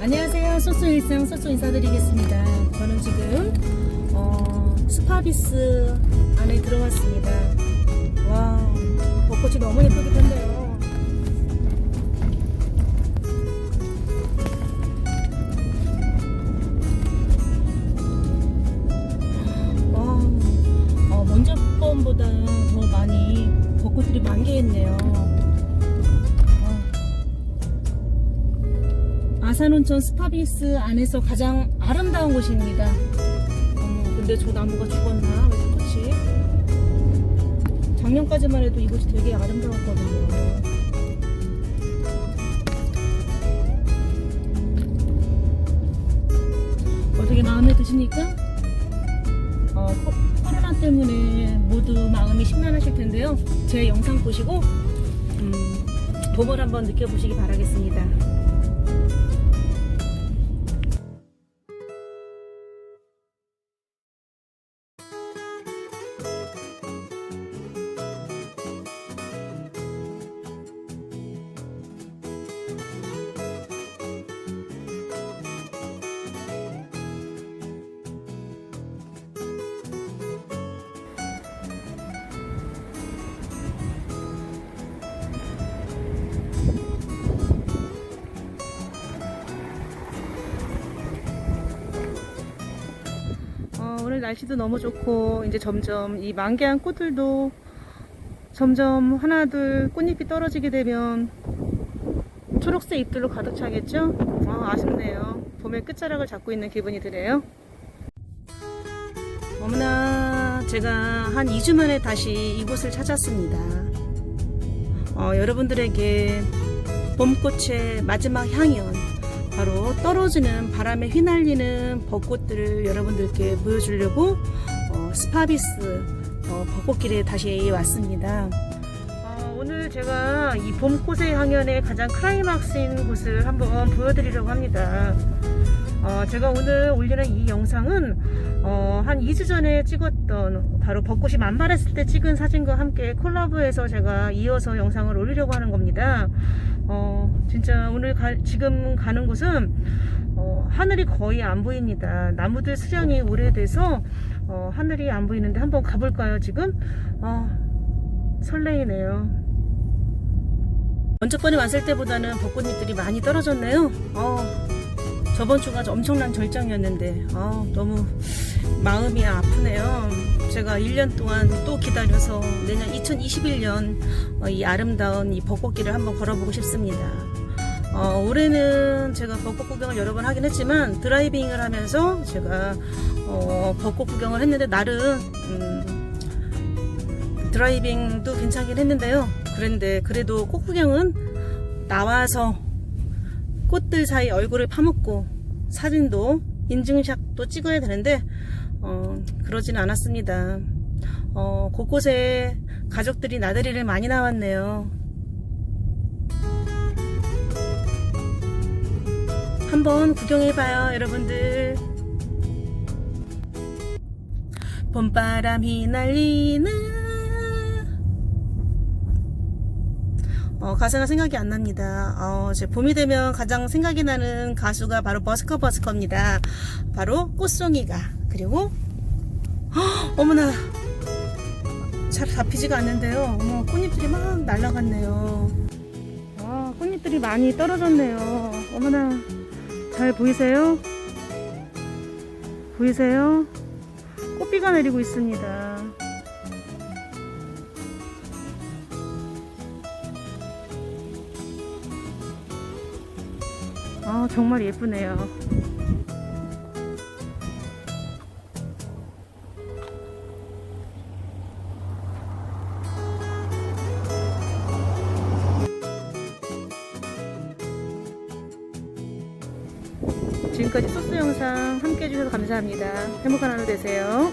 안녕하세요. 소소 일상 소소 인사드리겠습니다. 저는 지금 어, 스파비스 안에 들어왔습니다. 와, 벚꽃이 너무 예쁘긴 와. 아산온천 스파비스 안에서 가장 아름다운 곳입니다. 어머, 근데 저 나무가 죽었나? 왜 꽃이? 작년까지만 해도 이곳이 되게 아름다웠거든요. 어떻게 마음에 드십니까? 어, 코, 코로나 때문에 모두 마음이 심란하실 텐데요. 제 영상 보시고 음, 봄을 한번 느껴보시기 바라겠습니다. 날씨도 너무 좋고 이제 점점 이 만개한 꽃들도 점점 하나 둘 꽃잎이 떨어지게 되면 초록색 잎들로 가득 차겠죠? 아, 아쉽네요. 봄의 끝자락을 잡고 있는 기분이 드네요. 어머나 제가 한 2주 만에 다시 이곳을 찾았습니다. 어, 여러분들에게 봄꽃의 마지막 향연 바로 떨어지는 바람에 휘날리는 벚꽃들을 여러분들께 보여주려고 어, 스파비스 어, 벚꽃길에 다시 왔습니다. 어, 오늘 제가 이 봄꽃의 향연의 가장 클라이막스인 곳을 한번 보여드리려고 합니다. 어, 제가 오늘 올리는 이 영상은 어, 한 2주 전에 찍었던 바로 벚꽃이 만발했을 때 찍은 사진과 함께 콜라보해서 제가 이어서 영상을 올리려고 하는 겁니다. 어, 진짜 오늘 가- 지금 가는 곳은 어, 하늘이 거의 안 보입니다. 나무들 수령이 오래돼서 어, 하늘이 안 보이는데 한번 가볼까요, 지금? 어, 설레이네요. 먼저 번에 왔을 때보다는 벚꽃잎들이 많이 떨어졌네요. 어, 저번 주가 엄청난 절정이었는데 아, 너무 마음이 아프네요. 제가 1년 동안 또 기다려서 내년 2021년 어, 이 아름다운 이 벚꽃길을 한번 걸어보고 싶습니다. 어, 올해는 제가 벚꽃 구경을 여러 번 하긴 했지만 드라이빙을 하면서 제가 어, 벚꽃 구경을 했는데 나름 음, 드라이빙도 괜찮긴 했는데요. 그런데 그래도 꽃 구경은 나와서 꽃들 사이 얼굴을 파묻고 사진도 인증샷도 찍어야 되는데 어, 그러진 않았습니다. 어, 곳곳에 가족들이 나들이를 많이 나왔네요. 한번 구경해봐요, 여러분들. 봄바람이 날리는 어, 가사가 생각이 안 납니다. 어, 제 봄이 되면 가장 생각이 나는 가수가 바로 버스커 버스커입니다. 바로 꽃송이가 그리고 헉, 어머나 잘 잡히지가 않는데요. 어머 꽃잎들이 막 날아갔네요. 와 꽃잎들이 많이 떨어졌네요. 어머나 잘 보이세요? 보이세요? 꽃비가 내리고 있습니다. 아, 정말 예쁘네요. 지금까지 소스 영상 함께 해주셔서 감사합니다. 행복한 하루 되세요.